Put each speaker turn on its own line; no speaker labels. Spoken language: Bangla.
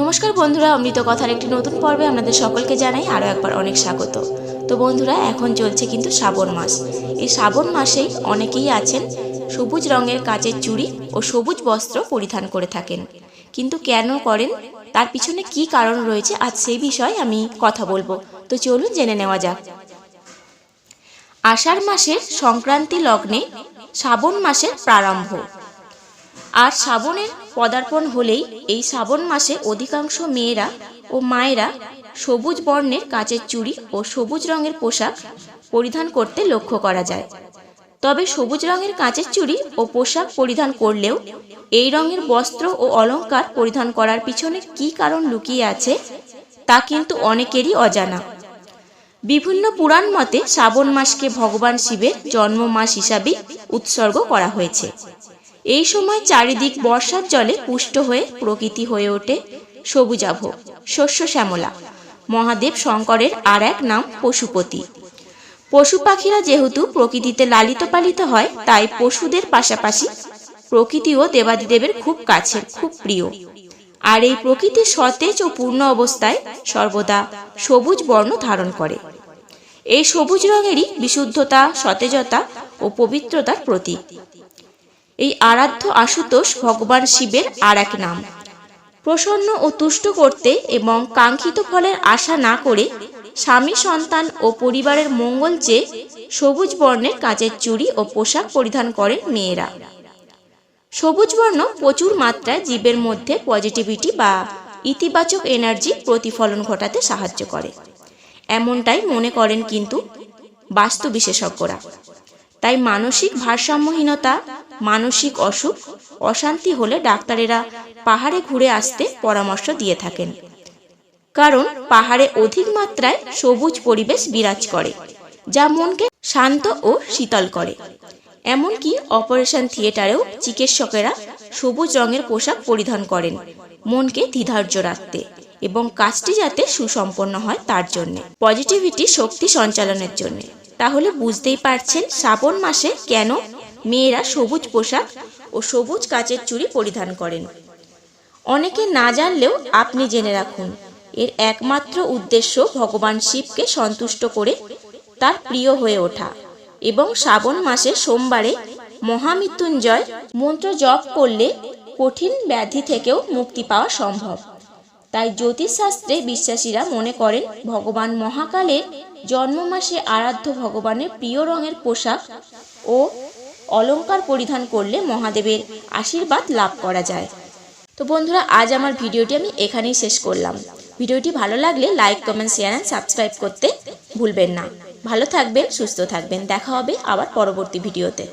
নমস্কার বন্ধুরা, অমৃত কথার একটি নতুন পর্বে আপনাদের সকলকে জানাই আরও একবার অনেক স্বাগত। তো বন্ধুরা, এখন চলছে কিন্তু শ্রাবণ মাস। এই শ্রাবণ মাসেই অনেকেই আছেন সবুজ রঙের কাচের চুড়ি ও সবুজ বস্ত্র পরিধান করে থাকেন। কিন্তু কেন করেন? তার পিছনে কি কারণ রয়েছে? আজ সেই বিষয়ে আমি কথা বলব। তো চলুন জেনে নেওয়া যাক। আষাঢ় মাসের সংক্রান্তি লগ্নে শ্রাবণ মাসের প্রারম্ভ। আর শ্রাবণের পদার্পণ হলেই এই শ্রাবণ মাসে অধিকাংশ মেয়েরা ও মায়েরা সবুজ বর্ণের কাঁচের চুড়ি ও সবুজ রঙের পোশাক পরিধান করতে লক্ষ্য করা যায়। তবে সবুজ রঙের কাঁচের চুড়ি ও পোশাক পরিধান করলেও এই রঙের বস্ত্র ও অলংকার পরিধান করার পিছনে কী কারণ লুকিয়ে আছে তা কিন্তু অনেকেরই অজানা। বিভিন্ন পুরাণ মতে শ্রাবণ মাসকে ভগবান শিবের জন্ম মাস হিসাবে উৎসর্গ করা হয়েছে। এই সময় চারিদিক বর্ষার জলে পুষ্ট হয়ে প্রকৃতি হয়ে ওঠে সবুজাভ, শস্য শ্যামলা। মহাদেব শঙ্করের আর এক নাম পশুপতি। পশু পাখিরা যেহেতু প্রকৃতিতে লালিত পালিত হয়, তাই পশুদের পাশাপাশি প্রকৃতিও দেবাদিদেবের খুব কাছের খুব প্রিয়। আর এই প্রকৃতি সতেজ ও পূর্ণ অবস্থায় সর্বদা সবুজ বর্ণ ধারণ করে। এই সবুজ রঙেরই বিশুদ্ধতা, সতেজতা ও পবিত্রতার প্রতীক। এই আরাধ্য আশুতোষ ভগবান শিবের আর এক নাম। প্রসন্ন ও তুষ্ট করতে এবং কাঙ্ক্ষিত ফলের আশা না করে স্বামী, সন্তান ও পরিবারের মঙ্গল চেয়ে সবুজ বর্ণের কাচের চুড়ি ও পোশাক পরিধান করেন মেয়েরা। সবুজ বর্ণ প্রচুর মাত্রায় জীবের মধ্যে পজিটিভিটি বা ইতিবাচক এনার্জি প্রতিফলন ঘটাতে সাহায্য করে। এমনটাই মনে করেন কিন্তু বাস্তু বিশেষজ্ঞরা তাই মানসিক ভারসাম্যহীনতা মানসিক অসুখ, অশান্তি হলে ডাক্তারেরা পাহাড়ে ঘুরে আসতে পরামর্শ দিয়ে থাকেন। কারণ পাহাড়ে অধিক মাত্রায় সবুজ পরিবেশ বিরাজ করে, যা মনকে শান্ত ও শীতল করে। এমনকি অপারেশন থিয়েটারেও চিকিৎসকেরা সবুজ রঙের পোশাক পরিধান করেন, মনকে দ্বিধার্য রাখতে এবং কাজটি যাতে সুসম্পন্ন হয় তার জন্য। পজিটিভিটি শক্তি সঞ্চালনের জন্য। তাহলে বুঝতেই পারছেন শ্রাবণ মাসে কেন মেয়েরা সবুজ পোশাক ও সবুজ কাচের চুড়ি পরিধান করেন। অনেকে না জানলেও আপনি জেনে রাখুন, এর একমাত্র উদ্দেশ্য ভগবান শিবকে সন্তুষ্ট করে তার প্রিয় হয়ে ওঠা এবং শ্রাবণ মাসে সোমবারে মহামৃত্যুঞ্জয় মন্ত্র জপ করলে কঠিন ব্যাধি থেকেও মুক্তি পাওয়া সম্ভব। তাই জ্যোতিষশাস্ত্রে বিশ্বাসীরা মনে করেন, ভগবান মহাকালের জন্ম মাসে আরাধ্য ভগবানের প্রিয় রঙের পোশাক ও অলংকার পরিধান করলে মহাদেবের আশীর্বাদ লাভ করা যায়। তো বন্ধুরা, আজ আমার ভিডিওটি আমি এখানেই শেষ করলাম। ভিডিওটি ভালো লাগলে like, comment, share and subscribe করতে ভুলবেন না। ভালো থাকবেন, সুস্থ থাকবেন। দেখা হবে আবার পরবর্তী ভিডিওতে।